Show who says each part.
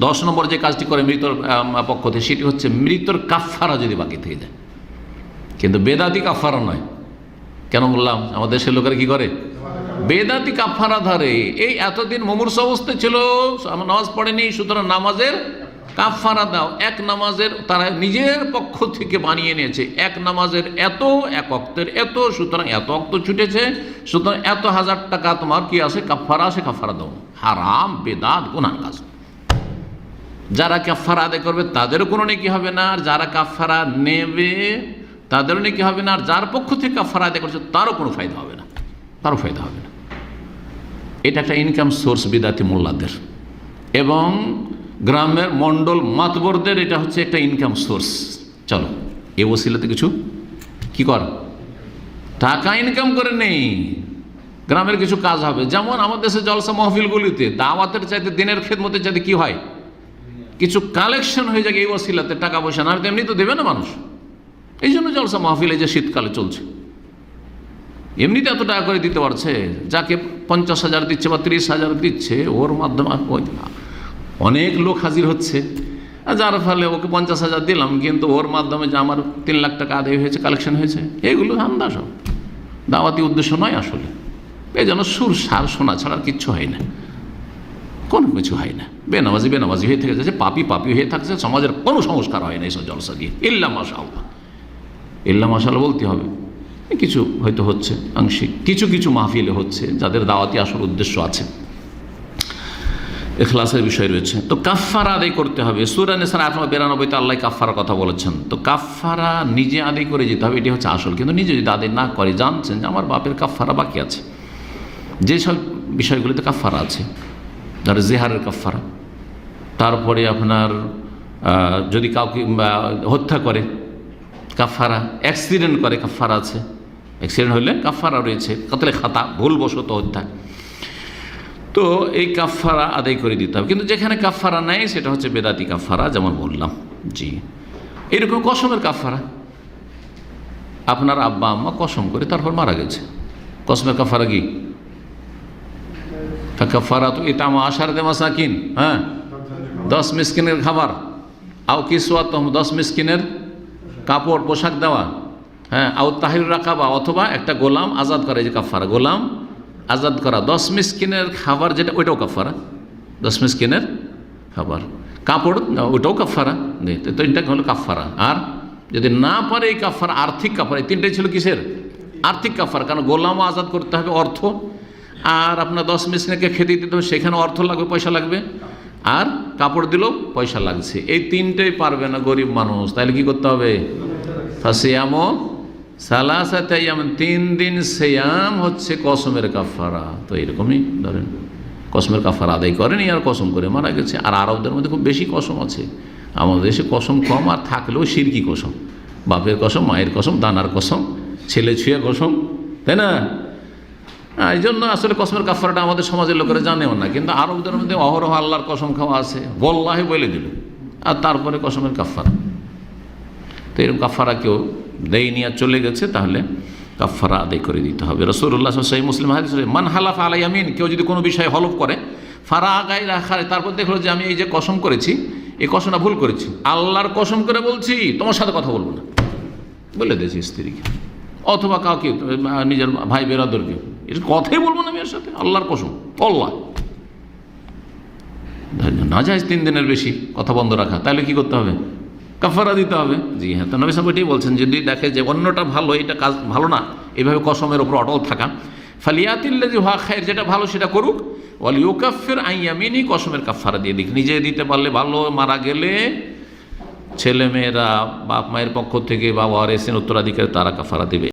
Speaker 1: দশ নম্বর যে কাজটি করে মৃতর পক্ষ থেকে, সেটি হচ্ছে মৃতর কাফারা যদি বাকি থেকে যায়। কিন্তু বেদাতি কাফারা নয়। কেন বললাম? আমাদের দেশের লোকেরা কি করে? বেদাতি কাফারা ধরে। এই এতদিন মুমূর্ষ অবস্থায় ছিল নামাজ পড়েনি, সুতরাং নামাজের কাফারা দাও। এক নামাজের তারা নিজের পক্ষ থেকে বানিয়ে নিয়েছে। এক নামাজের এত, এক অক্তের এত, সুতরাং এত অক্ত ছুটেছে, সুতরাং এত হাজার টাকা তোমার কি আছে? কাফারা আছে কাফারা দাও। হারাম, বেদাত, গুনার কাজ। যারা কাফারা আদায় করবে, তাদেরও কোনো নেকি হবে না। আর যারা কাফারা নেবে, তাদেরও নেকি হবে না। আর যার পক্ষ থেকে কাফারা আদায় করছে, তারও কোনো ফায়দা হবে না। তারও ফায়দা হবে না। এটা একটা ইনকাম সোর্স বিদাতি মোল্লাদের। এবং গ্রামের মণ্ডল মাতবরদের এটা হচ্ছে একটা ইনকাম সোর্স চলো, এ ওসিলাতে কিছু? কি কর? টাকা ইনকাম করে নেই। গ্রামের কিছু কাজ হবে। যেমন আমাদের দেশে জলসা মহফিলগুলিতে দাওয়াতের চাইতে দিনের খেদমতের চাইতে কি হয়? কিছু কালেকশন হয়ে যায় এই ওসিলাতে টাকা পয়সা, না এমনি তো দেবে না মানুষ। এই জন্য জলসা মাহফিল এই যে শীতকালে চলছে। এমনিতে এত টাকা করে দিতে পারছে, যাকে পঞ্চাশ হাজার দিচ্ছে বা তিরিশ হাজার দিচ্ছে, ওর মাধ্যমে অনেক লোক হাজির হচ্ছে। আর যার ফলে ওকে পঞ্চাশ হাজার দিলাম, কিন্তু ওর মাধ্যমে যে আমার তিন লাখ টাকা আদায় হয়েছে কালেকশন হয়েছে, এগুলো ধান্দা সব। দাওয়াতি উদ্দেশ্য নয় আসলে। এই যেন সুর সার শোনা ছাড়া কিচ্ছু হয় না। কোনো কিছু হয় না। বেনামাজি বেনামাজি হয়ে থেকে যাচ্ছে, পাপি পাপি হয়ে থাকছে সমাজের কোনো সংস্কার হয় না এইসব জলসা দিয়ে ইল্লা আল্লাহ ইল্লা মাসাল বলতে হবে। কিছু হয়তো হচ্ছে, আংশিক। কিছু কিছু মাহফিলে হচ্ছে, যাদের দাওয়াতি আসল উদ্দেশ্য আছে। এখলাসের বিষয় রয়েছে। তো কাফারা আদায় করতে হবে। সুরানিসার আট নম্বর বিরানব্বইতে আল্লাহ কাফারার কথা বলেছেন। তো কাফারা নিজে আদায় করে যেতে হবে, এটি হচ্ছে আসল। কিন্তু নিজে যদি আদায় না করে, জানছেন যে আমার বাপের কাফারা বাকি আছে। যেসব বিষয়গুলিতে কাফারা আছে। ধরো জেহারের কাফারা তারপরে আপনার যদি কাউকে হত্যা করে কাফারা অ্যাক্সিডেন্ট করে কাফারা আছে। অ্যাক্সিডেন্ট হলে কাফারা রয়েছে, কাতলে খাতা, ভুলবশত হত্যা। তো এই কাফারা আদায় করে দিতে হবে। কিন্তু যেখানে কাফারা নেয় সেটা হচ্ছে বেদাতি কাফারা যেমন বললাম। জি। এরকম কসমের কাফারা আপনার আব্বা আম্মা কসম করে তারপর মারা গেছে। কসমের কাফারা কি? কাফারা তো এটা আমার আশার দে মাসাকিন হ্যাঁ দশ মিসকিনের খাবার আও কিসওয়াতম দশ মিসকিনের কাপড় পোশাক দেওয়া হ্যাঁ আউ তাহির রাখাবা অথবা একটা গোলাম আজাদ করা যে কাফারা গোলাম আজাদ করা দশ মিসকিনের খাবার যেটা ওইটাও কাফারা দশ মিসকিনের খাবার কাপড় ওইটাও কাফারা নেই তো তিনটা হলো কাফারা আর যদি না পারে এই কাফারা আর্থিক কাফারা এই তিনটাই ছিল কিসের আর্থিক কাফারা কারণ গোলামও আজাদ করতে হবে অর্থ আর আপনার দশ মিসকিনকে খেতে দিতে হবে, সেখানে অর্থ লাগবে, পয়সা লাগবে। আর কাপড় দিলেও পয়সা লাগছে। এই তিনটেই পারবে না গরিব মানুষ। তাহলে কি করতে হবে? ফাসিয়ামো সালাসাতাইয়াম তিন দিন সেয়াম হচ্ছে কসমের কাফারা তো এরকমই ধরেন, কসমের কাফারা আদায় করেনি আর কসম করে মারা গেছে। আর আরবদের মধ্যে খুব বেশি কসম আছে। আমাদের দেশে কসম কম আর থাকলেও সিরকি কসম। বাপের কসম, মায়ের কসম, দানার কসম, ছেলে ছুঁয়ে কসম, তাই না? হ্যাঁ, এই জন্য আসলে কসমের কাফারাটা আমাদের সমাজের লোকেরা জানেও না কিন্তু আরবদের মধ্যে অহরহ আল্লাহর কসম খাওয়া আছে। বল্লাহে বলে দিল। আর তারপরে কসমের কাফারা। তো এরকম কাফারা কেউ দেয়নি আর চলে গেছে তাহলে কাফারা আদায় করে দিতে হবে। রসুল্লাহ সেই মুসলিম হাদিস মান হালাফ আলাই আমিন কেউ যদি কোনো বিষয়ে হলফ করে ফারা আগাই রাখারে তারপর দেখল যে আমি এই যে কসম করেছি এই কসমটা ভুল করেছি। আল্লাহর কসম করে বলছি তোমার সাথে কথা বলব না। বলে দিয়েছি স্ত্রীকে। অথবা কাউকে নিজের ভাই বেরাদরকে এর কথাই বলব না মেয়ের সাথে, আল্লাহর কসম আল্লাহ না যায় তিন দিনের বেশি কথা বন্ধ রাখা, তাহলে কি করতে হবে? কাফারা দিতে হবে। জি হ্যাঁ তো নবী সাহেব এটাই বলছেন, যদি দেখে যে অন্যটা ভালো, এটা কাজ ভালো না এইভাবে কসমের ওপর অটল থাকা। ফালিয়াতিল্লা যে হওয়া খায়ের, যেটা ভালো সেটা করুক। ওয়াল ইউকাফের আইয়ামিনি কসমের কাফারা দিয়ে দিক। নিজে দিতে পারলে ভালো, মারা গেলে ছেলে মেয়েরা বাপ মায়ের পক্ষ থেকে বা ওয়ারেসেন উত্তরাধিকারী, তারা কাফারা দেবে।